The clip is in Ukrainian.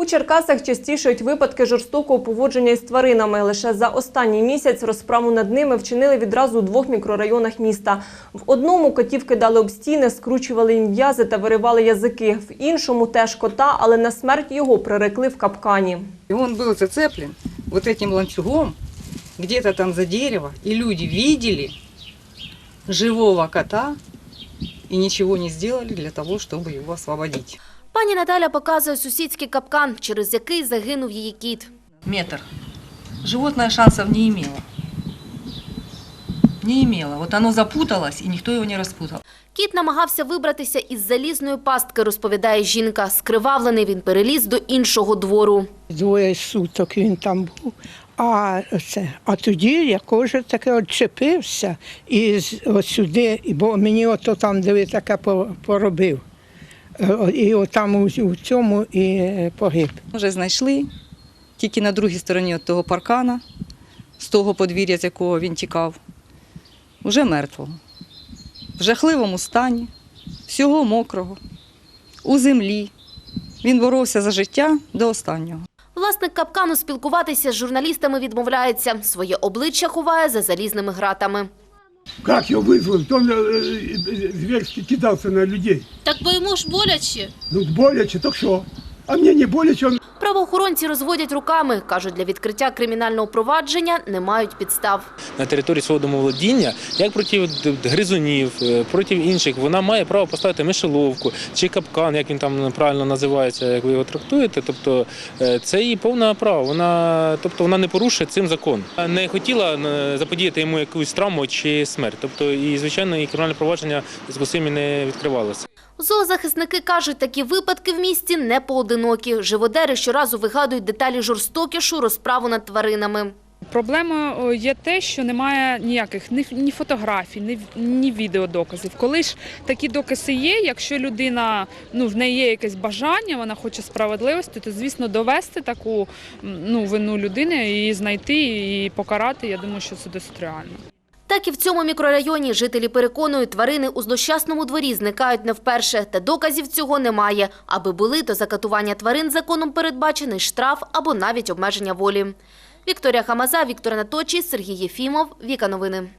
У Черкасах частішають випадки жорстокого поводження із тваринами. Лише за останній місяць розправу над ними вчинили відразу у двох мікрорайонах міста. В одному котів кидали об стіни, скручували їм в'язи та виривали язики. В іншому теж кота, але на смерть його прирекли в капкані. И он был зацеплен вот этим ланцюгом где-то там за дерево, и люди видели живого кота и ничего не сделали для того, чтобы его освободить. Пані Наталя показує сусідський капкан, через який загинув її кіт. метр. Животное шансов не имело. Не имело. Вот оно запуталось, и никто его не распутал. Кіт намагався вибратися із залізної пастки, розповідає жінка. Скривавлений він переліз до іншого двору. Двоє суток він там був. А, це, а тоді я кожен таке відчепився і з- от сюди, бо мені ото там, де ви таке по- поробив. Е, І отам у, у цьому і е, погиб. Вже знайшли тільки на другій стороні от того паркана, з того подвір'я, з якого він тікав, вже мертвого, в жахливому стані, всього мокрого, у землі. Він боровся за життя до останнього. Власник капкану спілкуватися з журналістами відмовляється. Своє обличчя ховає за залізними гратами. Как его вызвали? Он э, э, зверски кидался на людей. Так бо йому ж боляче. Ну, боляче, так что? А мне не боляче, он Правоохоронці розводять руками. Кажуть, для відкриття кримінального провадження не мають підстав. на території свого домоволодіння, як проти гризунів, е, проти інших, вона має право поставити мишеловку чи капкан, як він там правильно називається, як ви його трактуєте. Тобто е, це її повне право. Вона, тобто вона не порушує цим закон. Не хотіла е, заподіяти йому якусь травму чи смерть. Тобто, і звичайно, і кримінальне провадження з цим не відкривалося. Зоозахисники кажуть, такі випадки в місті не поодинокі. Живодери щоразу вигадують деталі жорстокішу розправу над тваринами. Проблема є те, що немає ніяких ні, фотографій, ні відеодоказів. Коли ж такі докази є, якщо людина ну в неї є якесь бажання, вона хоче справедливості, то звісно довести таку ну вину людини, її знайти і покарати. Я думаю, що це досить реально. Так і в цьому мікрорайоні жителі переконують, тварини у злощасному дворі зникають не вперше, та доказів цього немає. Аби були, то за катування тварин законом передбачений штраф або навіть обмеження волі. Вікторія Хамаза, Віктор Анаточій, Сергій Єфімов, Віка Новини.